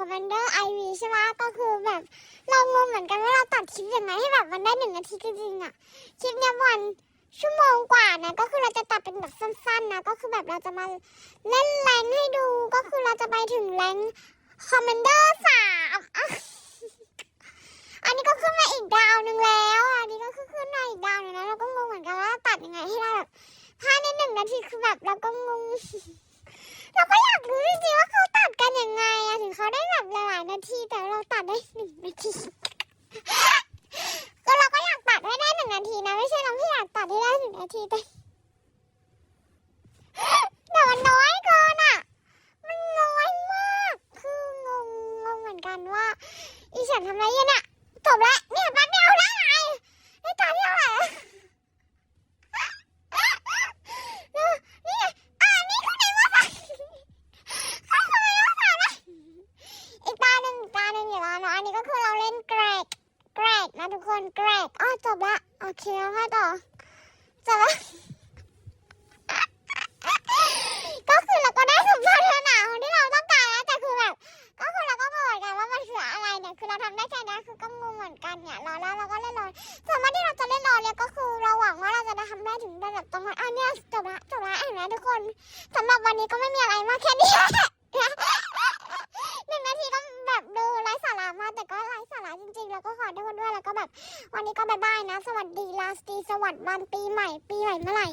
คอมมานเดอร์ไอวีใช่ไหมก็คือแบบเรางงเหมือนกันว่าเราตัดคลิปยังไงให้แบบมันได้หนึ่งนาทีจริงๆอะคลิปเนี้ยวันชั่วโมงกว่านะก็คือเราจะตัดเป็นแบบสั้นๆนะก็คือแบบเราจะมาเล่นแรงให้ดูก็คือเราจะไปถึงแรงคอมมานเดอร์สามอันนี้ก็ขึ้นมาอีกดาวหนึ่งแล้วอันนี้ก็คือขึ้นมาอีกดาวหนึงแล้วเราก็งงเหมือนกันว่าตัดยังไงให้ได้แบบภายในหนึ่งนาทีคือแบบเราก็งงเราก็อยากรู้จริง นาทีก็เราก็อยากตัดให้ได้หนึ่งนาทีนะ ไม่ใช่เราไม่อยากตัดให้ได้หนึ่งนาทีแต่แต่มันน้อยเกินอะมันน้อยมาก คืองงงงเหมือนกันว่า อีฉันทำอะไรอยู่เนี่ยจบและเนี่ยแป๊บเดียวได้ไงได้ตาที่เท่าไหร่อะเออนี่ไงอ่านี่คือไหนวะ เขาทำไมวะสาระอีกตาหนึ่งอีกตาหนึ่ง อันนี้ก็คือเราเล่นเกรกเกรกนะทุกคนเกรกอ๋อจบละโอเคแล้วค่ะต่อจบละก็คือเราก็ได้สมบัติขนาดของที่เราต้องการแล้วแต่คือแบบก็คือเราก็งงเหมือนกันว่ามันคืออะไรเนี่ยคือเราทำได้แค่นี้คือก็งงเหมือนกันเนี่ยรอแล้วเราก็เล่นรอสามารถที่เราจะเล่นรอเนี่ยก็คือเราหวังว่าเราจะได้ทำได้ถึงระดับตรงนั้นอะเนี่ยจบละจบละเห็นไหมทุกคนสำหรับวันนี้ก็ไม่มีอะไรมากแค่นี้ หนึ่งนาทีก็แบบดูไร้สาระมากแต่ก็ไจริงๆ แล้วก็ขอโทษด้วยแล้วก็แบบ วันนี้ก็บายบายนะ สวัสดีลาสตีสวัสดีวันปีใหม่ ปีใหม่เมื่อไหร่